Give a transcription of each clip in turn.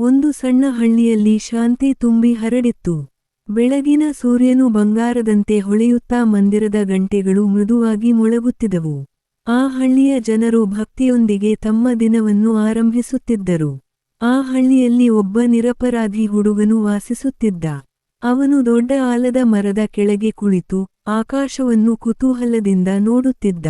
ಒಂದು ಸಣ್ಣ ಹಳ್ಳಿಯಲ್ಲಿ ಶಾಂತಿ ತುಂಬಿ ಹರಡಿತ್ತು. ಬೆಳಗಿನ ಸೂರ್ಯನು ಬಂಗಾರದಂತೆ ಹೊಳೆಯುತ್ತಾ ಮಂದಿರದ ಗಂಟೆಗಳು ಮೃದುವಾಗಿ ಮೊಳಗುತ್ತಿದವು ಆ ಹಳ್ಳಿಯ ಜನರು ಭಕ್ತಿಯೊಂದಿಗೆ ತಮ್ಮ ದಿನವನ್ನು ಆರಂಭಿಸುತ್ತಿದ್ದರು. ಆ ಹಳ್ಳಿಯಲ್ಲಿ ಒಬ್ಬ ನಿರಪರಾಧಿ ಹುಡುಗನು ವಾಸಿಸುತ್ತಿದ್ದ. ಅವನು ದೊಡ್ಡ ಆಲದ ಮರದ ಕೆಳಗೆ ಕುಳಿತು ಆಕಾಶವನ್ನು ಕುತೂಹಲದಿಂದ ನೋಡುತ್ತಿದ್ದ.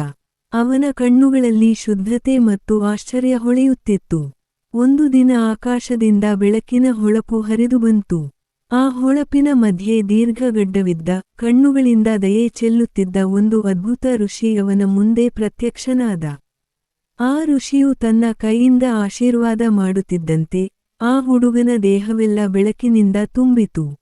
ಅವನ ಕಣ್ಣುಗಳಲ್ಲಿ ಶುದ್ಧತೆ ಮತ್ತು ಆಶ್ಚರ್ಯ ಹೊಳೆಯುತ್ತಿತ್ತು. ಒಂದು ದಿನ ಆಕಾಶದಿಂದ ಬೆಳಕಿನ ಹೊಳಪು ಹರಿದು ಬಂತು. ಆ ಹೊಳಪಿನ ಮಧ್ಯೆ ದೀರ್ಘಗಡ್ಡವಿದ್ದ, ಕಣ್ಣುಗಳಿಂದ ದಯೆ ಚೆಲ್ಲುತ್ತಿದ್ದ ಒಂದು ಅದ್ಭುತ ಋಷಿ ಅವನ ಮುಂದೆ ಪ್ರತ್ಯಕ್ಷನಾದ. ಆ ಋಷಿಯು ತನ್ನ ಕೈಯಿಂದ ಆಶೀರ್ವಾದ ಮಾಡುತ್ತಿದ್ದಂತೆ, ಆ ಹುಡುಗನ ದೇಹವೆಲ್ಲ ಬೆಳಕಿನಿಂದ ತುಂಬಿತು.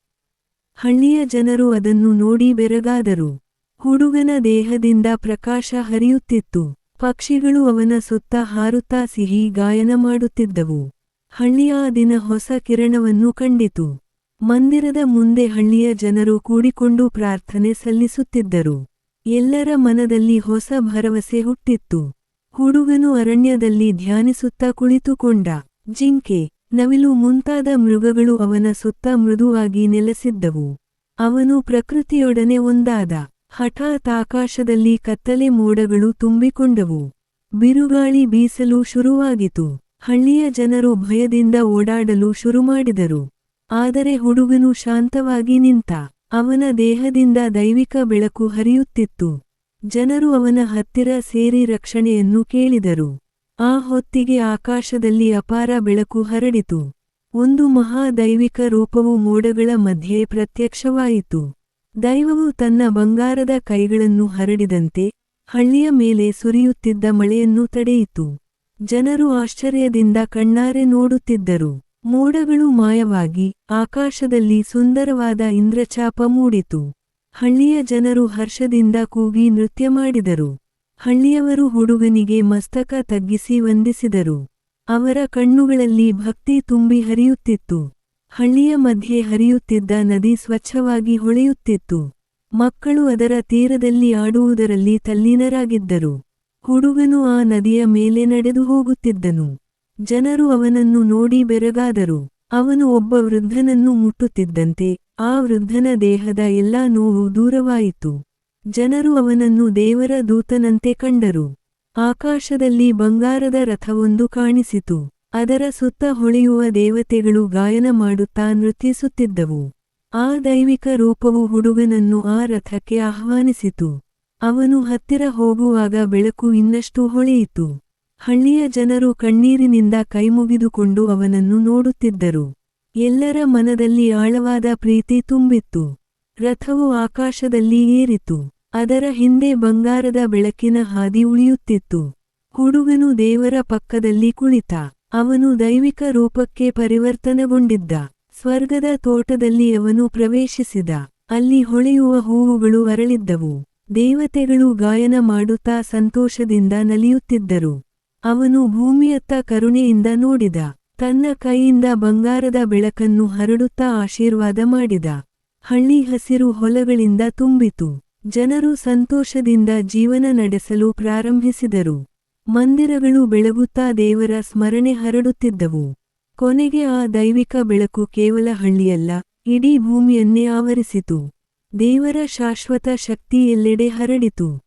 ಹಳ್ಳಿಯ ಜನರು ಅದನ್ನು ನೋಡಿ ಬೆರಗಾದರು. ಹುಡುಗನ ದೇಹದಿಂದ ಪ್ರಕಾಶ ಹರಿಯುತ್ತಿತ್ತು. ಪಕ್ಷಿಗಳು ಅವನ ಸುತ್ತ ಹಾರುತ್ತಾ ಸಿಹಿ ಗಾಯನ ಮಾಡುತ್ತಿದ್ದವು. ಹಳ್ಳಿಯ ದಿನ ಹೊಸ ಕಿರಣವನ್ನು ಕಂಡಿತು. ಮಂದಿರದ ಮುಂದೆ ಹಳ್ಳಿಯ ಜನರು ಕೂಡಿಕೊಂಡು ಪ್ರಾರ್ಥನೆ ಸಲ್ಲಿಸುತ್ತಿದ್ದರು. ಎಲ್ಲರ ಮನದಲ್ಲಿ ಹೊಸ ಭರವಸೆ ಹುಟ್ಟಿತ್ತು. ಹುಡುಗನು ಅರಣ್ಯದಲ್ಲಿ ಧ್ಯಾನಿಸುತ್ತಾ ಕುಳಿತುಕೊಂಡ. ಜಿಂಕೆ, ನವಿಲು ಮುಂತಾದ ಮೃಗಗಳು ಅವನ ಸುತ್ತ ಮೃದುವಾಗಿ ನೆಲೆಸಿದ್ದವು. ಅವನು ಪ್ರಕೃತಿಯೊಡನೆ ಒಂದಾದ. ಹಠಾತ್ ಆಕಾಶದಲ್ಲಿ ಕತ್ತಲೆ ಮೋಡಗಳು ತುಂಬಿಕೊಂಡವು. ಬಿರುಗಾಳಿ ಬೀಸಲು ಶುರುವಾಗಿತು ಹಳ್ಳಿಯ ಜನರು ಭಯದಿಂದ ಓಡಾಡಲು ಶುರುಮಾಡಿದರು. ಆದರೆ ಹುಡುಗನು ಶಾಂತವಾಗಿ ನಿಂತ, ಅವನ ದೇಹದಿಂದ ದೈವಿಕ ಬೆಳಕು ಹರಿಯುತ್ತಿತ್ತು. ಜನರು ಅವನ ಹತ್ತಿರ ಸೇರಿ ರಕ್ಷಣೆಯನ್ನು ಕೇಳಿದರು. ಆ ಹೊತ್ತಿಗೆ ಆಕಾಶದಲ್ಲಿ ಅಪಾರ ಬೆಳಕು ಹರಡಿತು. ಒಂದು ಮಹಾದೈವಿಕ ರೂಪವು ಮೋಡಗಳ ಮಧ್ಯೆ ಪ್ರತ್ಯಕ್ಷವಾಯಿತು. ದೈವವು ತನ್ನ ಬಂಗಾರದ ಕೈಗಳನ್ನು ಹರಡಿದಂತೆ ಹಳ್ಳಿಯ ಮೇಲೆ ಸುರಿಯುತ್ತಿದ್ದ ಮಳೆಯನ್ನು ತಡೆಯಿತು. ಜನರು ಆಶ್ಚರ್ಯದಿಂದ ಕಣ್ಣಾರೆ ನೋಡುತ್ತಿದ್ದರು. ಮೋಡಗಳು ಮಾಯವಾಗಿ ಆಕಾಶದಲ್ಲಿ ಸುಂದರವಾದ ಇಂದ್ರಚಾಪ ಮೂಡಿತು. ಹಳ್ಳಿಯ ಜನರು ಹರ್ಷದಿಂದ ಕೂಗಿ ನೃತ್ಯ ಮಾಡಿದರು. ಹಳ್ಳಿಯವರು ಹುಡುಗನಿಗೆ ಮಸ್ತಕ ತಗ್ಗಿಸಿ ವಂದಿಸಿದರು. ಅವರ ಕಣ್ಣುಗಳಲ್ಲಿ ಭಕ್ತಿ ತುಂಬಿ ಹರಿಯುತ್ತಿತ್ತು. ಹಳ್ಳಿಯ ಮಧ್ಯೆ ಹರಿಯುತ್ತಿದ್ದ ನದಿ ಸ್ವಚ್ಛವಾಗಿ ಹೊಳೆಯುತ್ತಿತ್ತು. ಮಕ್ಕಳು ಅದರ ತೀರದಲ್ಲಿ ಆಡುವುದರಲ್ಲಿ ತಲ್ಲೀನರಾಗಿದ್ದರು. ಹುಡುಗನು ಆ ನದಿಯ ಮೇಲೆ ನಡೆದು ಹೋಗುತ್ತಿದ್ದನು. ಜನರು ಅವನನ್ನು ನೋಡಿ ಬೆರಗಾದರು. ಅವನು ಒಬ್ಬ ವೃದ್ಧನನ್ನು ಮುಟ್ಟುತ್ತಿದ್ದಂತೆ ಆ ವೃದ್ಧನ ದೇಹದ ಎಲ್ಲಾ ನೋವು ದೂರವಾಯಿತು. ಜನರು ಅವನನ್ನು ದೇವರ ದೂತನಂತೆ ಕಂಡರು. ಆಕಾಶದಲ್ಲಿ ಬಂಗಾರದ ರಥವೊಂದು ಕಾಣಿಸಿತು. ಅದರ ಸುತ್ತ ಹೊಳೆಯುವ ದೇವತೆಗಳು ಗಾಯನ ಮಾಡುತ್ತಾ ನೃತ್ಯಿಸುತ್ತಿದ್ದವು. ಆ ದೈವಿಕ ರೂಪವು ಹುಡುಗನನ್ನು ಆ ರಥಕ್ಕೆ ಆಹ್ವಾನಿಸಿತು. ಅವನು ಹತ್ತಿರ ಹೋಗುವಾಗ ಬೆಳಕು ಇನ್ನಷ್ಟು ಹೊಳೆಯಿತು. ಹಳ್ಳಿಯ ಜನರು ಕಣ್ಣೀರಿನಿಂದ ಕೈಮುಗಿದುಕೊಂಡು ಅವನನ್ನು ನೋಡುತ್ತಿದ್ದರು. ಎಲ್ಲರ ಮನದಲ್ಲಿ ಆಳವಾದ ಪ್ರೀತಿ ತುಂಬಿತ್ತು. ರಥವು ಆಕಾಶದಲ್ಲಿ ಏರಿತು. ಅದರ ಹಿಂದೆ ಬಂಗಾರದ ಬೆಳಕಿನ ಹಾದಿ ಉಳಿಯುತ್ತಿತ್ತು. ಹುಡುಗನು ದೇವರ ಪಕ್ಕದಲ್ಲಿ ಕುಳಿತ. ಅವನು ದೈವಿಕ ರೂಪಕ್ಕೆ ಪರಿವರ್ತನಗೊಂಡಿದ್ದ. ಸ್ವರ್ಗದ ತೋಟದಲ್ಲಿ ಅವನು ಪ್ರವೇಶಿಸಿದ. ಅಲ್ಲಿ ಹೊಳೆಯುವ ಹೂವುಗಳು ಅರಳಿದ್ದವು. ದೇವತೆಗಳು ಗಾಯನ ಮಾಡುತ್ತಾ ಸಂತೋಷದಿಂದ ನಲಿಯುತ್ತಿದ್ದರು. ಅವನು ಭೂಮಿಯತ್ತ ಕರುಣೆಯಿಂದ ನೋಡಿದ. ತನ್ನ ಕೈಯಿಂದ ಬಂಗಾರದ ಬೆಳಕನ್ನು ಹರಡುತ್ತಾ ಆಶೀರ್ವಾದ ಮಾಡಿದ. ಹಳ್ಳಿ ಹಸಿರು ಹೊಲಗಳಿಂದ ತುಂಬಿತು. ಜನರು ಸಂತೋಷದಿಂದ ಜೀವನ ನಡೆಸಲು ಪ್ರಾರಂಭಿಸಿದರು. ಮಂದಿರಗಳು ಬೆಳಗುತ್ತಾ ದೇವರ ಸ್ಮರಣೆ ಹರಡುತ್ತಿದ್ದವು. ಕೊನೆಗೆ ಆ ದೈವಿಕ ಬೆಳಕು ಕೇವಲ ಹಳ್ಳಿಯಲ್ಲ, ಇಡೀ ಭೂಮಿಯನ್ನೇ ಆವರಿಸಿತು. ದೇವರ ಶಾಶ್ವತ ಶಕ್ತಿ ಎಲ್ಲೆಡೆ ಹರಡಿತು.